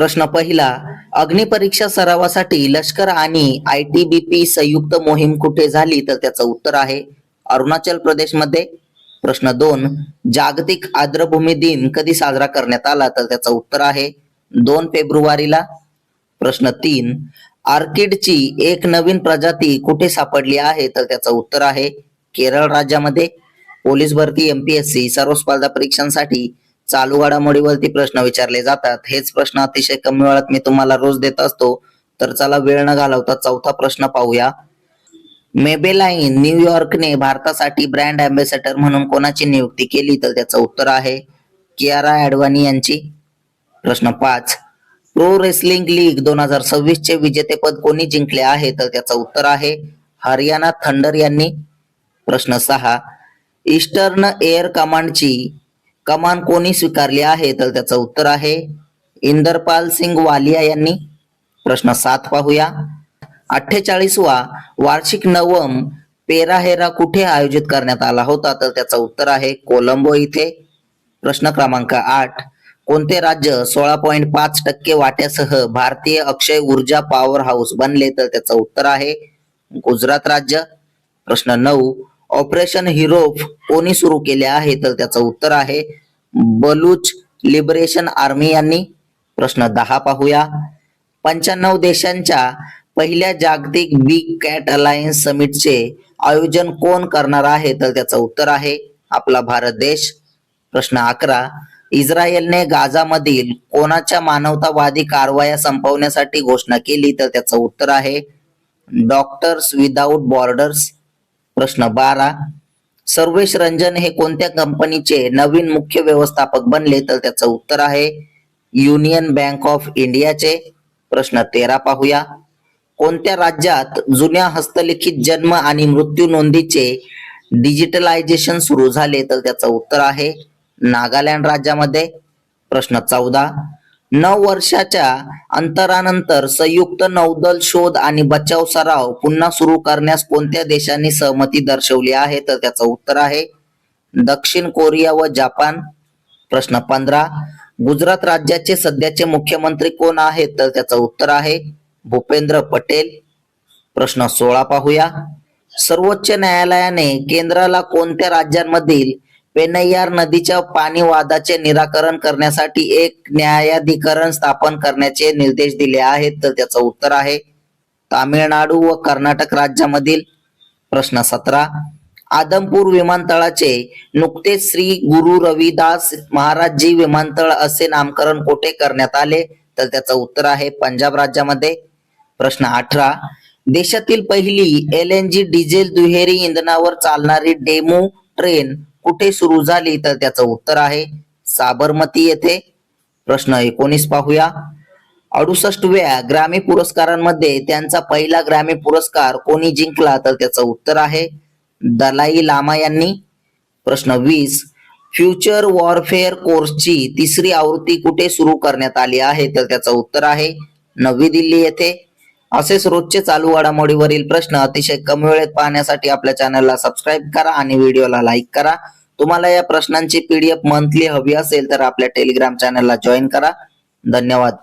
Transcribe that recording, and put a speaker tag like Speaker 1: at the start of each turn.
Speaker 1: प्रश्न पहिला अग्निपरीक्षा सरावासाठी लष्कर आणि आय टी बी पी संयुक्त मोहीम कुठे झाली? तर त्याचं उत्तर आहे अरुणाचल प्रदेशमध्ये. प्रश्न दोन जागतिक आर्द्रभूमी दिन कधी साजरा करण्यात आला? तर त्याचं उत्तर आहे दोन फेब्रुवारीला. प्रश्न तीन आर्किडची एक नवीन प्रजाती कुठे सापडली आहे? तर त्याचं उत्तर आहे केरळ राज्यामध्ये. पोलीस भरती एमपीएससी सर्व स्पर्धा परीक्षांसाठी चालू घडामोडीवरती प्रश्न विचारले जातात. हेच प्रश्न अतिशय कमी वेळात मी तुम्हाला रोज देत असतो. तर चला वेळ न घालवता चौथा प्रश्न पाहूया. मेबेलाईन न्यूयॉर्कने भारतासाठी ब्रँड अँबॅसेडर म्हणून कोणाची नियुक्ती केली? तर त्याचं उत्तर आहे कियारा अडवाणी यांची. प्रश्न पाच. प्रो रेसलिंग लीग दोन हजार सव्वीस चे विजेतेपद कोणी जिंकले आहे? तर त्याचं उत्तर आहे हरियाणा थंडर यांनी. प्रश्न सहा. ईस्टर्न एअर कमांडची कमान कोणी स्वीकारली आहे? तर त्याचं उत्तर आहे इंदरपाल सिंग वालिया यांनी. प्रश्न सात पाहूया. अठ्ठेचाळीसवा वार्षिक नवम पेराहेरा कुठे आयोजित करण्यात आला होता? तर त्याचं उत्तर आहे कोलंबो इथे. प्रश्न क्रमांक आठ. कोणते राज्य सोळा पॉईंट पाच टक्के वाट्यासह भारतीय अक्षय ऊर्जा पॉवर हाऊस बनले? तर त्याचं उत्तर आहे गुजरात राज्य. प्रश्न नऊ. ऑपरेशन हिरोफ कोणी सुरू केले आहे? तर त्याचं उत्तर आहे बलूच लिबरेशन आर्मी यांनी. प्रश्न दहा पाहूया. पंच्याण्णव देशांच्या पहिल्या जागतिक बिग कॅट अलायन्स समिटचे आयोजन कोण करणार आहे? तर त्याचं उत्तर आहे आपला भारत देश. प्रश्न अकरा. इस्रायलने गाझामधील कोणाच्या मानवतावादी कारवाया संपवण्यासाठी घोषणा केली? तर त्याचं उत्तर आहे डॉक्टर्स विदाऊट बॉर्डर्स. प्रश्न बारा सर्वेश रंजन हे कोणत्या कंपनीचे नवीन मुख्य व्यवस्थापक बनले तर त्याचं उत्तर आहे युनियन बँक ऑफ इंडियाचे. प्रश्न तेरा पाहूया. कोणत्या राज्यात जुन्या हस्तलिखित जन्म आणि मृत्यू नोंदीचे डिजिटलायझेशन सुरू झाले तर त्याचं उत्तर आहे नागालँड राज्यामध्ये. प्रश्न चौदा नऊ वर्षाच्या अंतरानंतर संयुक्त नौदल शोध आणि बचाव सराव पुन्हा सुरू करण्यास कोणत्या देशांनी सहमती दर्शवली आहे? तर त्याचं उत्तर आहे दक्षिण कोरिया व जपान. प्रश्न पंधरा गुजरात राज्याचे सध्याचे मुख्यमंत्री कोण आहेत? तर त्याचं उत्तर आहे भूपेंद्र पटेल. प्रश्न सोळा पाहूया. सर्वोच्च न्यायालयाने केंद्राला कोणत्या राज्यांमधील पेनैयार नदीच्या पाणी वादाचे निराकरण करण्यासाठी एक न्यायाधिकरण स्थापन करण्याचे निर्देश दिले आहेत. तर त्याचं उत्तर आहे तामिळनाडू व कर्नाटक राज्यामधील प्रश्न सतरा. आदमपूर विमानतळाचे नुकतेच श्री गुरु रविदास महाराजजी विमानतळ असे नामकरण कोठे करण्यात आले? तर त्याचं उत्तर आहे पंजाब राज्यामध्ये. प्रश्न अठरा. देशातील पहिली एल एन जी डिझेल दुहेरी इंधनावर चालणारी डेमो ट्रेन कुठे सुरू झाली तर त्याचं उत्तर आहे साबरमती येथे. प्रश्न एकोणीस पाहूया. अडुसष्ट वेळा ग्रामी पुरस्कारांमध्ये त्यांचा पहिला ग्रामी पुरस्कार कोणी जिंकला तर त्याचं उत्तर आहे दलाई लामा यांनी. प्रश्न वीस. फ्युचर वॉरफेअर कोर्सची तिसरी आवृत्ती कुठे सुरू करण्यात आली आहे तर त्याचं उत्तर आहे नवी दिल्ली येथे. असेच रोजचे चालू घडामोडीवरील प्रश्न अतिशय कमी वेळेत पाहण्यासाठी आपल्या चॅनलला सबस्क्राईब करा आणि व्हिडिओला लाईक करा. तुम्हाला या प्रश्नांची पीडीएफ मंथली हवी असेल तर आपल्या टेलिग्राम चॅनलला जॉईन करा. धन्यवाद.